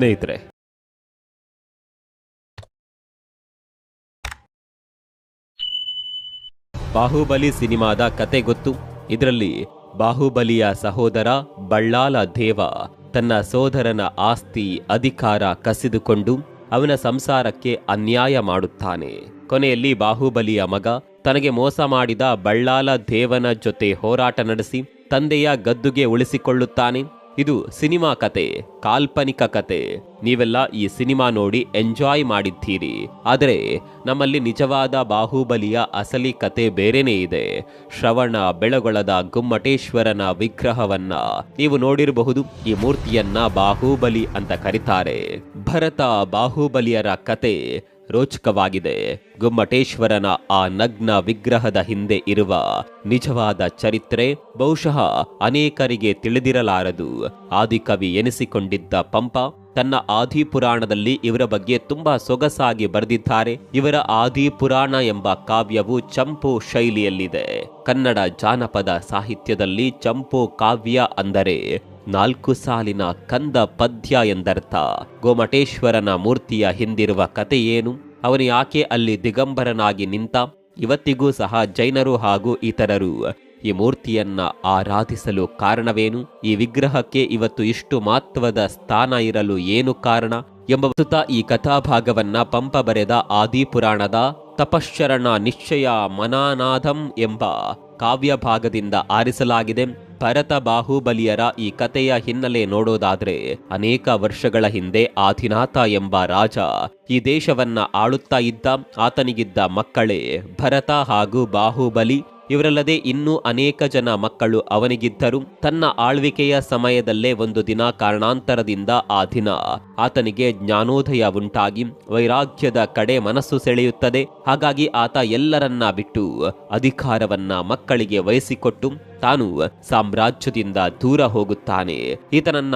ಸ್ನೇಹಿತರೆ. ಬಾಹುಬಲಿ ಸಿನಿಮಾದ ಕತೆ ಗೊತ್ತು. ಇದರಲ್ಲಿ ಬಾಹುಬಲಿಯ ಸಹೋದರ ಬಳ್ಳಾಲ ದೇವ ತನ್ನ ಸೋದರನ ಆಸ್ತಿ ಅಧಿಕಾರ ಕಸಿದುಕೊಂಡು ಅವನ ಸಂಸಾರಕ್ಕೆ ಅನ್ಯಾಯ ಮಾಡುತ್ತಾನೆ. ಕೊನೆಯಲ್ಲಿ ಬಾಹುಬಲಿಯ ಮಗ ತನಗೆ ಮೋಸ ಮಾಡಿದ ಬಳ್ಳಾಲ ದೇವನ ಜೊತೆ ಹೋರಾಟ ನಡೆಸಿ ತಂದೆಯ ಗದ್ದುಗೆ ಉಳಿಸಿಕೊಳ್ಳುತ್ತಾನೆ. ಇದು ಸಿನಿಮಾ ಕತೆ, ಕಾಲ್ಪನಿಕ ಕತೆ. ನೀವೆಲ್ಲ ಈ ಸಿನಿಮಾ ನೋಡಿ ಎಂಜಾಯ್ ಮಾಡಿದ್ದೀರಿ. ಆದರೆ ನಮ್ಮಲ್ಲಿ ನಿಜವಾದ ಬಾಹುಬಲಿಯ ಅಸಲಿ ಕತೆ ಬೇರೆನೇ ಇದೆ. ಶ್ರವಣ ಬೆಳಗೊಳದ ಗುಮ್ಮಟೇಶ್ವರನ ವಿಗ್ರಹವನ್ನ ನೀವು ನೋಡಿರಬಹುದು. ಈ ಮೂರ್ತಿಯನ್ನ ಬಾಹುಬಲಿ ಅಂತ ಕರೀತಾರೆ. ಭರತ ಬಾಹುಬಲಿಯರ ಕತೆ ರೋಚಕವಾಗಿದೆ. ಗುಮ್ಮಟೇಶ್ವರನ ಆ ನಗ್ನ ವಿಗ್ರಹದ ಹಿಂದೆ ಇರುವ ನಿಜವಾದ ಚರಿತ್ರೆ ಬಹುಶಃ ಅನೇಕರಿಗೆ ತಿಳಿದಿರಲಾರದು. ಆದಿಕವಿ ಎನಿಸಿಕೊಂಡಿದ್ದ ಪಂಪ ತನ್ನ ಆದಿ ಪುರಾಣದಲ್ಲಿ ಇವರ ಬಗ್ಗೆ ತುಂಬಾ ಸೊಗಸಾಗಿ ಬರೆದಿದ್ದಾರೆ. ಇವರ ಆದಿ ಪುರಾಣ ಎಂಬ ಕಾವ್ಯವು ಚಂಪು ಶೈಲಿಯಲ್ಲಿದೆ. ಕನ್ನಡ ಜಾನಪದ ಸಾಹಿತ್ಯದಲ್ಲಿ ಚಂಪು ಕಾವ್ಯ ಅಂದರೆ ನಾಲ್ಕು ಸಾಲಿನ ಕಂದ ಪದ್ಯ ಎಂದರ್ಥ. ಗೋಮಟೇಶ್ವರನ ಮೂರ್ತಿಯ ಹಿಂದಿರುವ ಕಥೆಯೇನು ಏನು? ಅವನು ಯಾಕೆ ಅಲ್ಲಿ ದಿಗಂಬರನಾಗಿ ನಿಂತ? ಇವತ್ತಿಗೂ ಸಹ ಜೈನರು ಹಾಗೂ ಇತರರು ಈ ಮೂರ್ತಿಯನ್ನ ಆರಾಧಿಸಲು ಕಾರಣವೇನು? ಈ ವಿಗ್ರಹಕ್ಕೆ ಇವತ್ತು ಇಷ್ಟು ಮಹತ್ವದ ಸ್ಥಾನ ಇರಲು ಏನು ಕಾರಣ? ಎಂಬ ಸುತ ಈ ಕಥಾಭಾಗವನ್ನ ಪಂಪ ಬರೆದ ಆದಿಪುರಾಣದ ತಪಶ್ಚರಣ ನಿಶ್ಚಯ ಮನಾನಾಧಂ ಎಂಬ ಕಾವ್ಯ ಭಾಗದಿಂದ ಆರಿಸಲಾಗಿದೆ. ಭರತ ಬಾಹುಬಲಿಯರ ಈ ಕಥೆಯ ಹಿನ್ನೆಲೆ ನೋಡೋದಾದ್ರೆ ಅನೇಕ ವರ್ಷಗಳ ಹಿಂದೆ ಆದಿನಾಥ ಎಂಬ ರಾಜ ಈ ದೇಶವನ್ನ ಆಳುತ್ತಾ ಇದ್ದ, ಆತನಿಗಿದ್ದ ಮಕ್ಕಳೇ ಭರತ ಹಾಗೂ ಬಾಹುಬಲಿ ಇವರಲ್ಲದೆ ಇನ್ನೂ ಅನೇಕ ಜನ ಮಕ್ಕಳು ಅವನಿಗಿದ್ದರು ತನ್ನ ಆಳ್ವಿಕೆಯ ಸಮಯದಲ್ಲೇ ಒಂದು ದಿನ ಕಾರಣಾಂತರದಿಂದ ಆ ದಿನ ಆತನಿಗೆ ಜ್ಞಾನೋದಯ ಉಂಟಾಗಿ ವೈರಾಗ್ಯದ ಕಡೆ ಮನಸ್ಸು ಸೆಳೆಯುತ್ತದೆ. ಹಾಗಾಗಿ ಆತ ಎಲ್ಲರನ್ನ ಬಿಟ್ಟು ಅಧಿಕಾರವನ್ನ ಮಕ್ಕಳಿಗೆ ವಹಿಸಿಕೊಟ್ಟು ತಾನು ಸಾಮ್ರಾಜ್ಯದಿಂದ ದೂರ ಹೋಗುತ್ತಾನೆ. ಈತನನ್ನ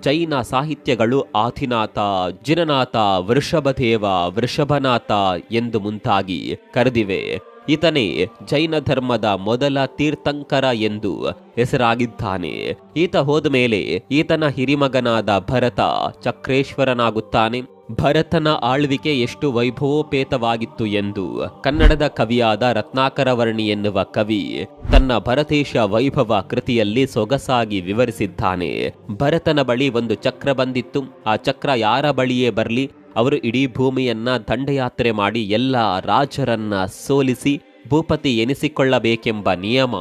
ಜೈನ ಸಾಹಿತ್ಯಗಳು ಆಧಿನಾಥ ಜಿನನಾಥ, ವೃಷಭದೇವ, ವೃಷಭನಾಥ ಎಂದು ಮುಂತಾಗಿ ಕರೆದಿವೆ. ಈತನೇ ಜೈನ ಧರ್ಮದ ಮೊದಲ ತೀರ್ಥಂಕರ ಎಂದು ಹೆಸರಾಗಿದ್ದಾನೆ. ಈತ ಹೋದ ಮೇಲೆ ಈತನ ಹಿರಿಮಗನಾದ ಭರತ ಚಕ್ರೇಶ್ವರನಾಗುತ್ತಾನೆ. ಭರತನ ಆಳ್ವಿಕೆ ಎಷ್ಟು ವೈಭವೋಪೇತವಾಗಿತ್ತು ಎಂದು ಕನ್ನಡದ ಕವಿಯಾದ ರತ್ನಾಕರವರ್ಣಿ ಎನ್ನುವ ಕವಿ ತನ್ನ ಭರತೇಶ ವೈಭವ ಕೃತಿಯಲ್ಲಿ ಸೊಗಸಾಗಿ ವಿವರಿಸಿದ್ದಾನೆ. ಭರತನ ಬಳಿ ಒಂದು ಚಕ್ರ ಬಂದಿತ್ತು. ಆ ಚಕ್ರ ಯಾರ ಬಳಿಯೇ ಬರಲಿ ಅವರು ಇಡೀ ಭೂಮಿಯನ್ನ ದಂಡಯಾತ್ರೆ ಮಾಡಿ ಎಲ್ಲ ರಾಜರನ್ನ ಸೋಲಿಸಿ ಭೂಪತಿ ಎನಿಸಿಕೊಳ್ಳಬೇಕೆಂಬ ನಿಯಮ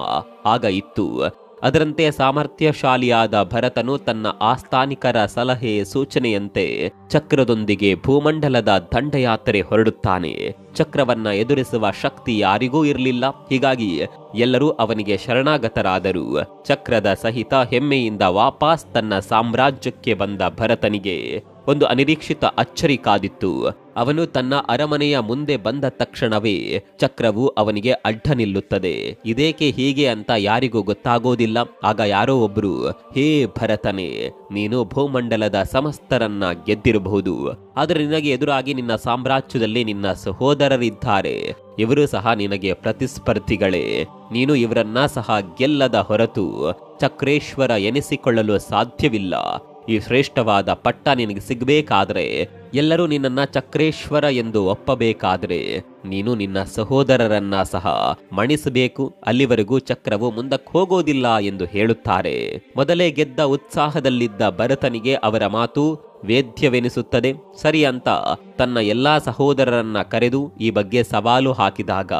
ಆಗ ಇತ್ತು. ಅದರಂತೆ ಸಾಮರ್ಥ್ಯಶಾಲಿಯಾದ ಭರತನು ತನ್ನ ಆಸ್ಥಾನಿಕರ ಸಲಹೆ ಸೂಚನೆಯಂತೆ ಚಕ್ರದೊಂದಿಗೆ ಭೂಮಂಡಲದ ದಂಡಯಾತ್ರೆ ಹೊರಡುತ್ತಾನೆ. ಚಕ್ರವನ್ನ ಎದುರಿಸುವ ಶಕ್ತಿ ಯಾರಿಗೂ ಇರಲಿಲ್ಲ. ಹೀಗಾಗಿ ಎಲ್ಲರೂ ಅವನಿಗೆ ಶರಣಾಗತರಾದರು. ಚಕ್ರದ ಸಹಿತ ಹೆಮ್ಮೆಯಿಂದ ವಾಪಸ್ ತನ್ನ ಸಾಮ್ರಾಜ್ಯಕ್ಕೆ ಬಂದ ಭರತನಿಗೆ ಒಂದು ಅನಿರೀಕ್ಷಿತ ಅಚ್ಚರಿ ಕಾದಿತ್ತು. ಅವನು ತನ್ನ ಅರಮನೆಯ ಮುಂದೆ ಬಂದ ತಕ್ಷಣವೇ ಚಕ್ರವು ಅವನಿಗೆ ಅಡ್ಡ ನಿಲ್ಲುತ್ತದೆ. ಇದೇಕೆ ಹೀಗೆ ಅಂತ ಯಾರಿಗೂ ಗೊತ್ತಾಗೋದಿಲ್ಲ. ಆಗ ಯಾರೋ ಒಬ್ರು, ಹೇ ಭರತನೇ, ನೀನು ಭೂಮಂಡಲದ ಸಮಸ್ತರನ್ನ ಗೆದ್ದಿರಬಹುದು. ಆದರೆ ನಿನಗೆ ಎದುರಾಗಿ ನಿನ್ನ ಸಾಮ್ರಾಜ್ಯದಲ್ಲಿ ನಿನ್ನ ಸಹೋದರರಿದ್ದಾರೆ. ಇವರು ಸಹ ನಿನಗೆ ಪ್ರತಿಸ್ಪರ್ಧಿಗಳೇ. ನೀನು ಇವರನ್ನ ಸಹ ಗೆಲ್ಲದ ಹೊರತು ಚಕ್ರೇಶ್ವರ ಎನಿಸಿಕೊಳ್ಳಲು ಸಾಧ್ಯವಿಲ್ಲ. ಈ ಶ್ರೇಷ್ಠವಾದ ಪಟ್ಟ ನಿನಗೆ ಸಿಗಬೇಕಾದ್ರೆ ಎಲ್ಲರೂ ನಿನ್ನನ್ನ ಚಕ್ರೇಶ್ವರ ಎಂದು ಒಪ್ಪಬೇಕಾದ್ರೆ ನೀನು ನಿನ್ನ ಸಹೋದರರನ್ನ ಸಹ ಮಣಿಸಬೇಕು. ಅಲ್ಲಿವರೆಗೂ ಚಕ್ರವು ಮುಂದಕ್ಕೆ ಹೋಗೋದಿಲ್ಲ ಎಂದು ಹೇಳುತ್ತಾರೆ. ಮೊದಲೇ ಗೆದ್ದ ಉತ್ಸಾಹದಲ್ಲಿದ್ದ ಭರತನಿಗೆ ಅವರ ಮಾತು ವೇದ್ಯವೆನಿಸುತ್ತದೆ. ಸರಿ ಅಂತ ತನ್ನ ಎಲ್ಲಾ ಸಹೋದರರನ್ನ ಕರೆದು ಈ ಬಗ್ಗೆ ಸವಾಲು ಹಾಕಿದಾಗ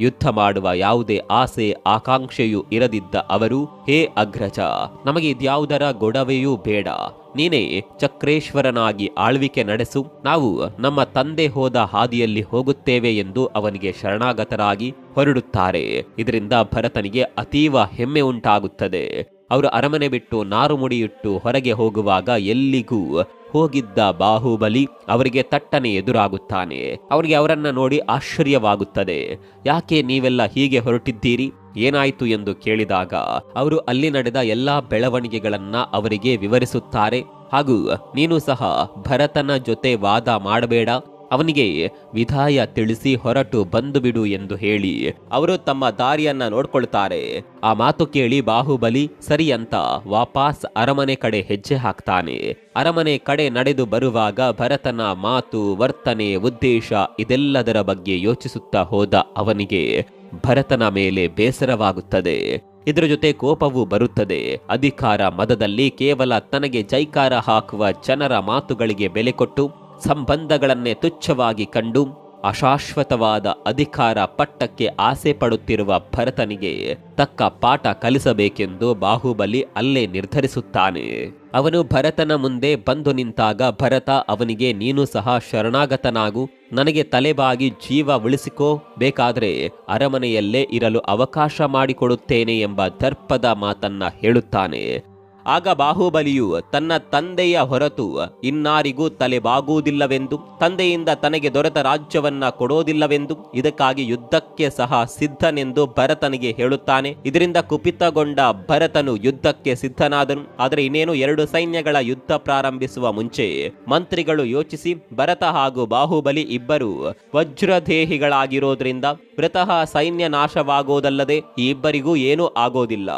ಯುದ್ಧ ಮಾಡುವ ಯಾವುದೇ ಆಸೆ, ಆಕಾಂಕ್ಷೆಯೂ ಇರದಿದ್ದ ಅವರು, ಹೇ ಅಗ್ರಜ, ನಮಗೆ ಇದ್ಯಾವುದರ ಗೊಡವೆಯೂ ಬೇಡ. ನೀನೇ ಚಕ್ರೇಶ್ವರನಾಗಿ ಆಳ್ವಿಕೆ ನಡೆಸು. ನಾವು ನಮ್ಮ ತಂದೆ ಹೋದ ಹಾದಿಯಲ್ಲಿ ಹೋಗುತ್ತೇವೆ ಎಂದು ಅವನಿಗೆ ಶರಣಾಗತರಾಗಿ ಹೊರಡುತ್ತಾರೆ. ಇದರಿಂದ ಭರತನಿಗೆ ಅತೀವ ಹೆಮ್ಮೆ ಉಂಟಾಗುತ್ತದೆ. ಅವರು ಅರಮನೆ ಬಿಟ್ಟು ನಾರು ಮುಡಿಯಿಟ್ಟು ಹೊರಗೆ ಹೋಗುವಾಗ ಎಲ್ಲಿಗೂ ಹೋಗಿದ್ದ ಬಾಹುಬಲಿ ಅವರಿಗೆ ತಟ್ಟನೆ ಎದುರಾಗುತ್ತಾನೆ. ಅವರಿಗೆ ಅವರನ್ನ ನೋಡಿ ಆಶ್ಚರ್ಯವಾಗುತ್ತದೆ. ಯಾಕೆ ನೀವೆಲ್ಲ ಹೀಗೆ ಹೊರಟಿದ್ದೀರಿ? ಏನಾಯಿತು ಎಂದು ಕೇಳಿದಾಗ ಅವರು ಅಲ್ಲಿ ನಡೆದ ಎಲ್ಲಾ ಬೆಳವಣಿಗೆಗಳನ್ನ ಅವರಿಗೆ ವಿವರಿಸುತ್ತಾರೆ. ಹಾಗೂ ನೀನು ಸಹ ಭರತನ ಜೊತೆ ವಾದ ಮಾಡಬೇಡ. ಅವನಿಗೆ ವಿಧಾಯ ತಿಳಿಸಿ ಹೊರಟು ಬಂದು ಬಿಡು ಎಂದು ಹೇಳಿ ಅವರು ತಮ್ಮ ದಾರಿಯನ್ನ ನೋಡ್ಕೊಳ್ತಾರೆ. ಆ ಮಾತು ಕೇಳಿ ಬಾಹುಬಲಿ, ಸರಿ ಅಂತ ವಾಪಸ್ ಅರಮನೆ ಕಡೆ ಹೆಜ್ಜೆ ಹಾಕ್ತಾನೆ. ಅರಮನೆ ಕಡೆ ನಡೆದು ಬರುವಾಗ ಭರತನ ಮಾತು, ವರ್ತನೆ, ಉದ್ದೇಶ ಇದೆಲ್ಲದರ ಬಗ್ಗೆ ಯೋಚಿಸುತ್ತಾ ಹೋದ ಅವನಿಗೆ ಭರತನ ಮೇಲೆ ಬೇಸರವಾಗುತ್ತದೆ. ಇದರ ಜೊತೆ ಕೋಪವೂ ಬರುತ್ತದೆ. ಅಧಿಕಾರ ಮದದಲ್ಲಿ ಕೇವಲ ತನಗೆ ಜೈಕಾರ ಹಾಕುವ ಜನರ ಮಾತುಗಳಿಗೆ ಬೆಲೆ ಕೊಟ್ಟು ಸಂಬಂಧಗಳನ್ನೇ ತುಚ್ಛವಾಗಿ ಕಂಡು ಅಶಾಶ್ವತವಾದ ಅಧಿಕಾರ ಪಟ್ಟಕ್ಕೆ ಆಸೆ ಪಡುತ್ತಿರುವ ಭರತನಿಗೆ ತಕ್ಕ ಪಾಠ ಕಲಿಸಬೇಕೆಂದು ಬಾಹುಬಲಿ ಅಲ್ಲೇ ನಿರ್ಧರಿಸುತ್ತಾನೆ. ಅವನು ಭರತನ ಮುಂದೆ ಬಂದು ನಿಂತಾಗ ಭರತ ಅವನಿಗೆ, ನೀನು ಸಹ ಶರಣಾಗತನಾಗು. ನನಗೆ ತಲೆಬಾಗಿ ಜೀವ ಉಳಿಸಿಕೋ. ಬೇಕಾದರೆ ಅರಮನೆಯಲ್ಲೇ ಇರಲು ಅವಕಾಶ ಮಾಡಿಕೊಡುತ್ತೇನೆ ಎಂಬ ದರ್ಪದ ಮಾತನ್ನ ಹೇಳುತ್ತಾನೆ. ಆಗ ಬಾಹುಬಲಿಯು ತನ್ನ ತಂದೆಯ ಹೊರತು ಇನ್ನಾರಿಗೂ ತಲೆ ಬಾಗುವುದಿಲ್ಲವೆಂದು, ತಂದೆಯಿಂದ ತನಗೆ ದೊರೆತ ರಾಜ್ಯವನ್ನ ಕೊಡೋದಿಲ್ಲವೆಂದು, ಇದಕ್ಕಾಗಿ ಯುದ್ಧಕ್ಕೆ ಸಹ ಸಿದ್ಧನೆಂದು ಭರತನಿಗೆ ಹೇಳುತ್ತಾನೆ. ಇದರಿಂದ ಕುಪಿತಗೊಂಡ ಭರತನು ಯುದ್ಧಕ್ಕೆ ಸಿದ್ಧನಾದನು. ಆದರೆ ಇನ್ನೇನು ಎರಡು ಸೈನ್ಯಗಳ ಯುದ್ಧ ಪ್ರಾರಂಭಿಸುವ ಮುಂಚೆ ಮಂತ್ರಿಗಳು ಯೋಚಿಸಿ, ಭರತ ಹಾಗೂ ಬಾಹುಬಲಿ ಇಬ್ಬರು ವಜ್ರದೇಹಿಗಳಾಗಿರೋದ್ರಿಂದ ಮೃತಃ ಸೈನ್ಯ ನಾಶವಾಗೋದಲ್ಲದೆ ಈ ಇಬ್ಬರಿಗೂ ಏನೂ ಆಗೋದಿಲ್ಲ.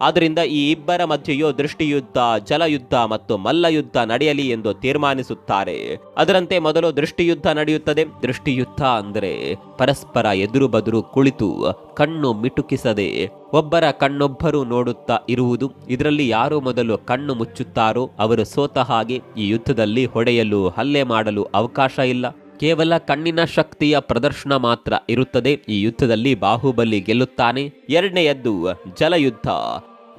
ಆದ್ದರಿಂದ ಈ ಇಬ್ಬರ ಮಧ್ಯೆಯೂ ದೃಷ್ಟಿಯುದ್ಧ, ಜಲಯುದ್ಧ ಮತ್ತು ಮಲ್ಲಯುದ್ಧ ನಡೆಯಲಿ ಎಂದು ತೀರ್ಮಾನಿಸುತ್ತಾರೆ. ಅದರಂತೆ ಮೊದಲು ದೃಷ್ಟಿಯುದ್ಧ ನಡೆಯುತ್ತದೆ. ದೃಷ್ಟಿಯುದ್ಧ ಅಂದರೆ ಪರಸ್ಪರ ಎದುರು ಬದುರು ಕುಳಿತು ಕಣ್ಣು ಮಿಟುಕಿಸದೆ ಒಬ್ಬರ ಕಣ್ಣೊಬ್ಬರು ನೋಡುತ್ತಾ ಇರುವುದು. ಇದರಲ್ಲಿ ಯಾರು ಮೊದಲು ಕಣ್ಣು ಮುಚ್ಚುತ್ತಾರೋ ಅವರು ಸೋತ ಹಾಗೆ ಈ ಯುದ್ಧದಲ್ಲಿ ಹೊಡೆಯಲು, ಹಲ್ಲೆ ಮಾಡಲು ಅವಕಾಶ ಇಲ್ಲ. ಕೇವಲ ಕಣ್ಣಿನ ಶಕ್ತಿಯ ಪ್ರದರ್ಶನ ಮಾತ್ರ ಇರುತ್ತದೆ. ಈ ಯುದ್ಧದಲ್ಲಿ ಬಾಹುಬಲಿ ಗೆಲ್ಲುತ್ತಾನೆ. ಎರಡನೆಯದ್ದು, ಜಲಯುದ್ಧ.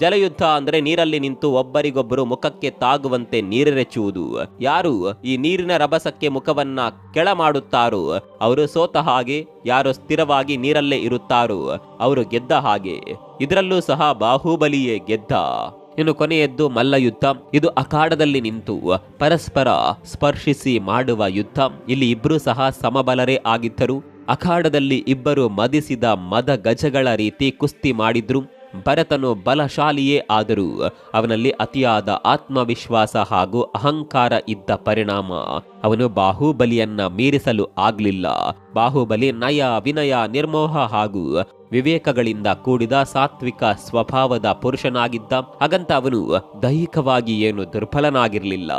ಜಲಯುದ್ಧ ಅಂದ್ರೆ ನೀರಲ್ಲಿ ನಿಂತು ಒಬ್ಬರಿಗೊಬ್ಬರು ಮುಖಕ್ಕೆ ತಾಗುವಂತೆ ನೀರೆರೆಚುವುದು. ಯಾರು ಈ ನೀರಿನ ರಭಸಕ್ಕೆ ಮುಖವನ್ನ ಕೆಳ ಮಾಡುತ್ತಾರೋ ಅವರು ಸೋತ ಹಾಗೆ ಯಾರು ಸ್ಥಿರವಾಗಿ ನೀರಲ್ಲೇ ಇರುತ್ತಾರೋ, ಅವರು ಗೆದ್ದ ಹಾಗೆ. ಇದರಲ್ಲೂ ಸಹ ಬಾಹುಬಲಿಯೇ ಗೆದ್ದ. ಇನ್ನು ಕೊನೆಯದ್ದು ಮಲ್ಲಯುದ್ಧ. ಇದು ಅಖಾಡದಲ್ಲಿ ನಿಂತು ಪರಸ್ಪರ ಸ್ಪರ್ಶಿಸಿ ಮಾಡುವ ಯುದ್ಧ. ಇಲ್ಲಿ ಇಬ್ಬರು ಸಹ ಸಮಬಲರೇ ಆಗಿದ್ದರು. ಅಖಾಡದಲ್ಲಿ ಇಬ್ಬರು ಮದಿಸಿದ ಮದ ಗಜಗಳ ರೀತಿ ಕುಸ್ತಿ ಮಾಡಿದ್ರು. ಭರತನು ಬಲಶಾಲಿಯೇ ಆದರೂ ಅವನಲ್ಲಿ ಅತಿಯಾದ ಆತ್ಮವಿಶ್ವಾಸ ಹಾಗೂ ಅಹಂಕಾರ ಇದ್ದ ಪರಿಣಾಮ. ಅವನು ಬಾಹುಬಲಿಯನ್ನ ಮೀರಿಸಲು ಆಗ್ಲಿಲ್ಲ. ಬಾಹುಬಲಿ ನಯ, ವಿನಯ, ನಿರ್ಮೋಹ ಹಾಗೂ ವಿವೇಕಗಳಿಂದ ಕೂಡಿದ ಸಾತ್ವಿಕ ಸ್ವಭಾವದ ಪುರುಷನಾಗಿದ್ದ ಹಾಗಂತ ಅವನು ದೈಹಿಕವಾಗಿ ಏನು ದುರ್ಬಲನಾಗಿರಲಿಲ್ಲ.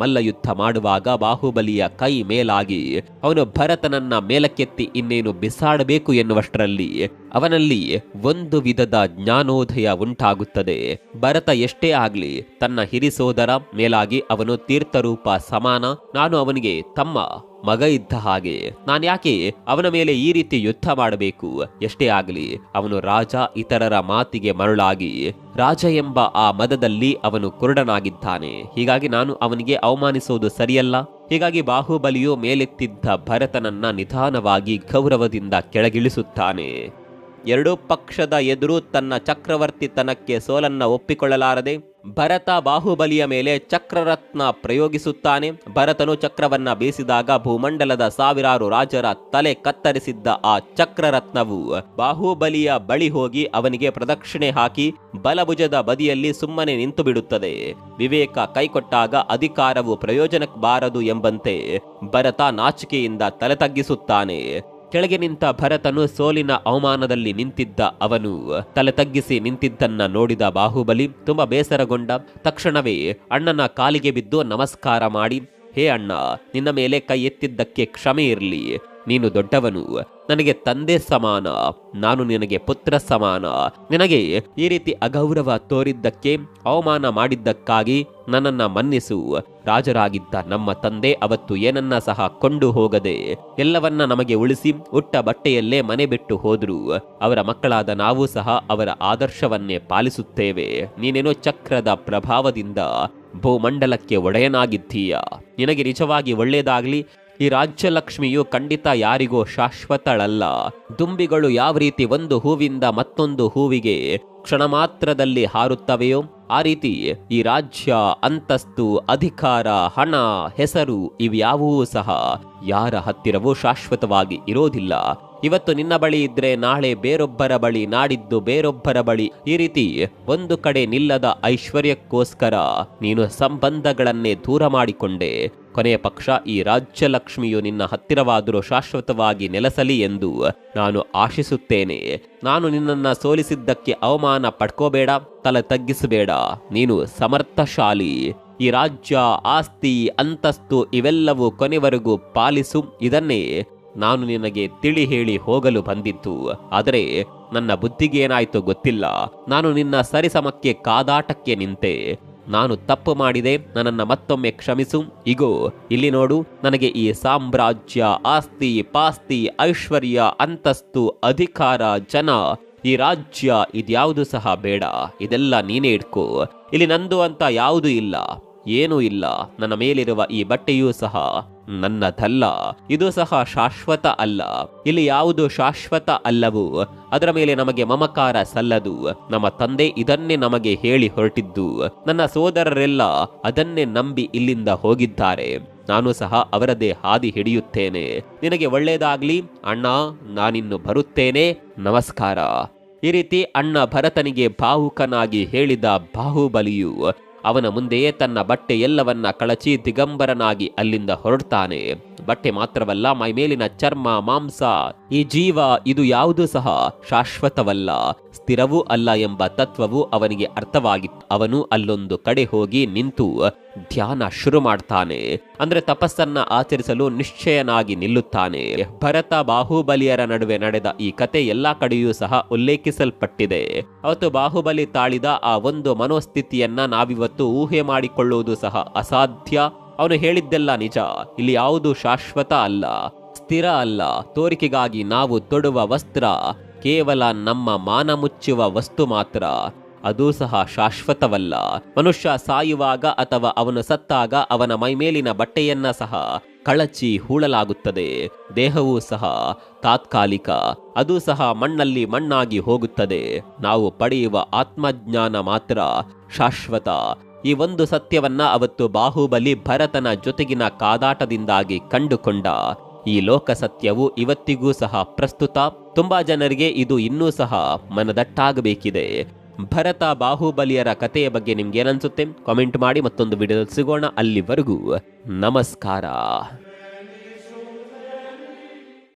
ಮಲ್ಲಯುದ್ಧ ಮಾಡುವಾಗ ಬಾಹುಬಲಿಯ ಕೈ ಮೇಲಾಗಿ, ಅವನು ಭರತನನ್ನ ಮೇಲಕ್ಕೆತ್ತಿ ಇನ್ನೇನು ಬಿಸಾಡಬೇಕು ಎನ್ನುವಷ್ಟರಲ್ಲಿ ಅವನಲ್ಲಿ ಒಂದು ವಿಧದ ಜ್ಞಾನೋದಯ ಉಂಟಾಗುತ್ತದೆ. ಭರತ ಎಷ್ಟೇ ಆಗ್ಲಿ ತನ್ನ ಹಿರಿಸೋದರ ಮೇಲಾಗಿ ಅವನು ತೀರ್ಥರೂಪ ಸಮಾನ, ನಾನು ಅವನಿಗೆ ತಮ್ಮ ಮಗ ಇದ್ದ ಹಾಗೆ. ನಾನು ಯಾಕೆ ಅವನ ಮೇಲೆ ಈ ರೀತಿ ಯುದ್ಧ ಮಾಡಬೇಕು? ಎಷ್ಟೇ ಆಗಲಿ, ಅವನು ರಾಜ ಇತರರ ಮಾತಿಗೆ ಮರುಳಾಗಿ, ರಾಜ ಎಂಬ ಆ ಮದದಲ್ಲಿ ಅವನು ಕುರುಡನಾಗಿದ್ದಾನೆ. ಹೀಗಾಗಿ ನಾನು ಅವನಿಗೆ ಅವಮಾನಿಸೋದು ಸರಿಯಲ್ಲ. ಹೀಗಾಗಿ ಬಾಹುಬಲಿಯು ಮೇಲೆತ್ತಿದ್ದ ಭರತನನ್ನ ನಿಧಾನವಾಗಿ ಗೌರವದಿಂದ ಕೆಳಗಿಳಿಸುತ್ತಾನೆ. ಎರಡೂ ಪಕ್ಷದ ಎದುರು ತನ್ನ ಚಕ್ರವರ್ತಿತನಕ್ಕೆ ಸೋಲನ್ನ ಒಪ್ಪಿಕೊಳ್ಳಲಾರದೆ ಭರತ ಬಾಹುಬಲಿಯ ಮೇಲೆ ಚಕ್ರರತ್ನ ಪ್ರಯೋಗಿಸುತ್ತಾನೆ. ಭರತನು ಚಕ್ರವನ್ನ ಬೀಸಿದಾಗ ಭೂಮಂಡಲದ ಸಾವಿರಾರು ರಾಜರ ತಲೆ ಕತ್ತರಿಸಿದ್ದ ಆ ಚಕ್ರರತ್ನವು ಬಾಹುಬಲಿಯ ಬಳಿ ಹೋಗಿ ಅವನಿಗೆ ಪ್ರದಕ್ಷಿಣೆ ಹಾಕಿ ಬಲಭುಜದ ಬದಿಯಲ್ಲಿ ಸುಮ್ಮನೆ ನಿಂತು ಬಿಡುತ್ತದೆ ವಿವೇಕ ಕೈಕೊಟ್ಟಾಗ ಅಧಿಕಾರವು ಪ್ರಯೋಜನಕ್ಕೆ ಬಾರದು ಎಂಬಂತೆ ಭರತ ನಾಚಿಕೆಯಿಂದ ತಲೆ ತಗ್ಗಿಸುತ್ತಾನೆ ಕೆಳಗೆ ನಿಂತ ಭರತನು ಸೋಲಿನ ಅವಮಾನದಲ್ಲಿ ನಿಂತಿದ್ದ ಅವನು. ತಲೆ ತಗ್ಗಿಸಿ ನಿಂತಿದ್ದನ್ನ ನೋಡಿದ ಬಾಹುಬಲಿ ತುಂಬಾ ಬೇಸರಗೊಂಡ ತಕ್ಷಣವೇ ಅಣ್ಣನ ಕಾಲಿಗೆ ಬಿದ್ದು ನಮಸ್ಕಾರ ಮಾಡಿ, ಹೇ ಅಣ್ಣ, ನಿನ್ನ ಮೇಲೆ ಕೈ ಎತ್ತಿದ್ದಕ್ಕೆ ಕ್ಷಮೆ ಇರಲಿ. ನೀನು ದೊಡ್ಡವನು. ನನಗೆ ತಂದೆ ಸಮಾನ. ನಾನು ನಿನಗೆ ಪುತ್ರ ಸಮಾನ. ನಿನಗೆ ಈ ರೀತಿ ಅಗೌರವ ತೋರಿದ್ದಕ್ಕೆ, ಅವಮಾನ ಮಾಡಿದ್ದಕ್ಕಾಗಿ ನನ್ನನ್ನ ಮನ್ನಿಸು. ರಾಜರಾಗಿದ್ದ ನಮ್ಮ ತಂದೆ ಅವತ್ತು ಏನನ್ನ ಸಹ ಕೊಂಡು ಹೋಗದೆ, ಎಲ್ಲವನ್ನ ನಮಗೆ ಉಳಿಸಿ ಉಟ್ಟ ಬಟ್ಟೆಯಲ್ಲೇ ಮನೆ ಬಿಟ್ಟು ಹೋದ್ರು. ಅವರ ಮಕ್ಕಳಾದ ನಾವು ಸಹ ಅವರ ಆದರ್ಶವನ್ನೇ ಪಾಲಿಸುತ್ತೇವೆ. ನೀನೇನೋ ಚಕ್ರದ ಪ್ರಭಾವದಿಂದ ಭೂಮಂಡಲಕ್ಕೆ ಒಡೆಯನಾಗಿದ್ದೀಯ? ನಿನಗೆ ನಿಜವಾಗಿ ಒಳ್ಳೆಯದಾಗ್ಲಿ ಈ ರಾಜ್ಯಲಕ್ಷ್ಮಿಯು ಖಂಡಿತ ಯಾರಿಗೋ ಶಾಶ್ವತಳಲ್ಲ. ದುಂಬಿಗಳು ಯಾವ ರೀತಿ ಒಂದು ಹೂವಿಂದ ಮತ್ತೊಂದು ಹೂವಿಗೆ ಕ್ಷಣ ಮಾತ್ರದಲ್ಲಿ ಹಾರುತ್ತವೆಯೋ, ಆ ರೀತಿ ಈ ರಾಜ್ಯ, ಅಂತಸ್ತು, ಅಧಿಕಾರ, ಹಣ, ಹೆಸರು ಇವ್ಯಾವೂ ಸಹ ಯಾರ ಹತ್ತಿರವೂ ಶಾಶ್ವತವಾಗಿ ಇರೋದಿಲ್ಲ. ಇವತ್ತು ನಿನ್ನ ಬಳಿ ಇದ್ರೆ ನಾಳೆ ಬೇರೊಬ್ಬರ ಬಳಿ, ನಾಡಿದ್ದು ಬೇರೊಬ್ಬರ ಬಳಿ ಈ ರೀತಿ ಒಂದು ಕಡೆ ನಿಲ್ಲದ ಐಶ್ವರ್ಯಕ್ಕೋಸ್ಕರ ನೀನು ಸಂಬಂಧಗಳನ್ನೇ ದೂರ ಮಾಡಿಕೊಂಡೆ. ಕೊನೆಯ ಪಕ್ಷ, ಈ ರಾಜ್ಯಲಕ್ಷ್ಮಿಯು ನಿನ್ನ ಹತ್ತಿರವಾದರೂ ಶಾಶ್ವತವಾಗಿ ನೆಲೆಸಲಿ ಎಂದು ನಾನು ಆಶಿಸುತ್ತೇನೆ. ನಾನು ನಿನ್ನನ್ನು ಸೋಲಿಸಿದ್ದಕ್ಕೆ ಅವಮಾನ ಪಡ್ಕೋಬೇಡ, ತಲೆ ತಗ್ಗಿಸಬೇಡ. ನೀನು ಸಮರ್ಥಶಾಲಿ. ಈ ರಾಜ್ಯ, ಆಸ್ತಿ, ಅಂತಸ್ತು ಇವೆಲ್ಲವೂ ಕೊನೆವರೆಗೂ ಪಾಲಿಸು. ಇದನ್ನೇ ನಾನು ನಿನಗೆ ತಿಳಿ ಹೇಳಿ ಹೋಗಲು ಬಂದಿತ್ತು ಆದರೆ ನನ್ನ ಬುದ್ಧಿಗೇನಾಯ್ತು ಗೊತ್ತಿಲ್ಲ. ನಾನು ನಿನ್ನ ಸರಿಸಮಕ್ಕೆ ಕಾದಾಟಕ್ಕೆ ನಿಂತೆ. ನಾನು ತಪ್ಪು ಮಾಡಿದೆ, ನನ್ನನ್ನು ಮತ್ತೊಮ್ಮೆ ಕ್ಷಮಿಸು. ಇಗೋ, ಇಲ್ಲಿ ನೋಡು, ನನಗೆ ಈ ಸಾಮ್ರಾಜ್ಯ, ಆಸ್ತಿ, ಪಾಸ್ತಿ, ಐಶ್ವರ್ಯ, ಅಂತಸ್ತು, ಅಧಿಕಾರ, ಜನ, ಈ ರಾಜ್ಯ ಇದ್ಯಾವುದು ಸಹ ಬೇಡ. ಇದೆಲ್ಲ ನೀನೇ ಇಟ್ಕೋ. ಇಲ್ಲಿ ನಂದು ಅಂತ ಯಾವುದೂ ಇಲ್ಲ. ಏನೂ ಇಲ್ಲ. ನನ್ನ ಮೇಲಿರುವ ಈ ಬಟ್ಟೆಯೂ ಸಹ ನನ್ನದಲ್ಲ ಇದು ಸಹ ಶಾಶ್ವತ ಅಲ್ಲ. ಇಲ್ಲಿ ಯಾವುದು ಶಾಶ್ವತ ಅಲ್ಲವೋ, ಅದರ ಮೇಲೆ ನಮಗೆ ಮಮಕಾರ ಸಲ್ಲದು. ನಮ್ಮ ತಂದೆ ಇದನ್ನೇ ನಮಗೆ ಹೇಳಿ ಹೊರಟಿದ್ದು. ನನ್ನ ಸೋದರರೆಲ್ಲ ಅದನ್ನೇ ನಂಬಿ ಇಲ್ಲಿಂದ ಹೋಗಿದ್ದಾರೆ. ನಾನು ಸಹ ಅವರದೇ ಹಾದಿ ಹಿಡಿಯುತ್ತೇನೆ. ನಿನಗೆ ಒಳ್ಳೇದಾಗ್ಲಿ, ಅಣ್ಣ, ನಾನಿನ್ನು ಬರುತ್ತೇನೆ. ನಮಸ್ಕಾರ. ಈ ರೀತಿ ಅಣ್ಣ ಭರತನಿಗೆ ಭಾವುಕನಾಗಿ ಹೇಳಿದ ಬಾಹುಬಲಿಯು ಅವನ ಮುಂದೆಯೇ ತನ್ನ ಬಟ್ಟೆ ಎಲ್ಲವನ್ನ ಕಳಚಿ ದಿಗಂಬರನಾಗಿ ಅಲ್ಲಿಂದ ಹೊರಡ್ತಾನೆ. ಬಟ್ಟೆ ಮಾತ್ರವಲ್ಲ, ಮೈ ಮೇಲಿನ ಚರ್ಮ, ಮಾಂಸ, ಈ ಜೀವ ಇದು ಯಾವುದೂ ಸಹ ಶಾಶ್ವತವಲ್ಲ. ಸ್ಥಿರವೂ ಅಲ್ಲ ಎಂಬ ತತ್ವವು ಅವನಿಗೆ ಅರ್ಥವಾಗಿತ್ತು. ಅವನು ಅಲ್ಲೊಂದು ಕಡೆ ಹೋಗಿ ನಿಂತು ಧ್ಯಾನ ಶುರು ಮಾಡ್ತಾನೆ. ಅಂದ್ರೆ ತಪಸ್ಸನ್ನ ಆಚರಿಸಲು ನಿಶ್ಚಯನಾಗಿ ನಿಲ್ಲುತ್ತಾನೆ. ಭರತ ಬಾಹುಬಲಿಯರ ನಡುವೆ ನಡೆದ ಈ ಕತೆ ಎಲ್ಲಾ ಕಡೆಯೂ ಸಹ ಉಲ್ಲೇಖಿಸಲ್ಪಟ್ಟಿದೆ. ಅವತ್ತು ಬಾಹುಬಲಿ ತಾಳಿದ ಆ ಒಂದು ಮನೋಸ್ಥಿತಿಯನ್ನ ನಾವಿವತ್ತು ಊಹೆ ಮಾಡಿಕೊಳ್ಳುವುದು ಸಹ ಅಸಾಧ್ಯ. ಅವನು ಹೇಳಿದ್ದೆಲ್ಲ ನಿಜ. ಇಲ್ಲಿ ಯಾವುದು ಶಾಶ್ವತ ಅಲ್ಲ, ಸ್ಥಿರ ಅಲ್ಲ. ತೋರಿಕೆಗಾಗಿ ನಾವು ತೊಡುವ ವಸ್ತ್ರ ಕೇವಲ ನಮ್ಮ ಮಾನ ಮುಚ್ಚುವ ವಸ್ತು ಮಾತ್ರ. ಅದು ಸಹ ಶಾಶ್ವತವಲ್ಲ. ಮನುಷ್ಯ ಸಾಯುವಾಗ ಅಥವಾ ಅವನು ಸತ್ತಾಗ ಅವನ ಮೈಮೇಲಿನ ಬಟ್ಟೆಯನ್ನ ಸಹ ಕಳಚಿ ಹೂಳಲಾಗುತ್ತದೆ. ದೇಹವೂ ಸಹ ತಾತ್ಕಾಲಿಕ. ಅದು ಸಹ ಮಣ್ಣಲ್ಲಿ ಮಣ್ಣಾಗಿ ಹೋಗುತ್ತದೆ. ನಾವು ಪಡೆಯುವ ಆತ್ಮಜ್ಞಾನ ಮಾತ್ರ ಶಾಶ್ವತ. ಈ ಒಂದು ಸತ್ಯವನ್ನ ಅವತ್ತು ಬಾಹುಬಲಿ ಭರತನ ಜೊತೆಗಿನ ಕಾದಾಟದಿಂದಾಗಿ ಕಂಡುಕೊಂಡ. ಈ ಲೋಕ ಸತ್ಯವು ಇವತ್ತಿಗೂ ಸಹ ಪ್ರಸ್ತುತ. ತುಂಬಾ ಜನರಿಗೆ ಇದು ಇನ್ನೂ ಸಹ ಮನದಟ್ಟಾಗಬೇಕಿದೆ. ಭರತ ಬಾಹುಬಲಿಯರ ಕಥೆಯ ಬಗ್ಗೆ ನಿಮ್ಗೆ ಏನನ್ಸುತ್ತೆ ಕಾಮೆಂಟ್ ಮಾಡಿ ಮತ್ತೊಂದು ವಿಡಿಯೋದಲ್ಲಿ ಸಿಗೋಣ. ಅಲ್ಲಿವರೆಗೂ ನಮಸ್ಕಾರ.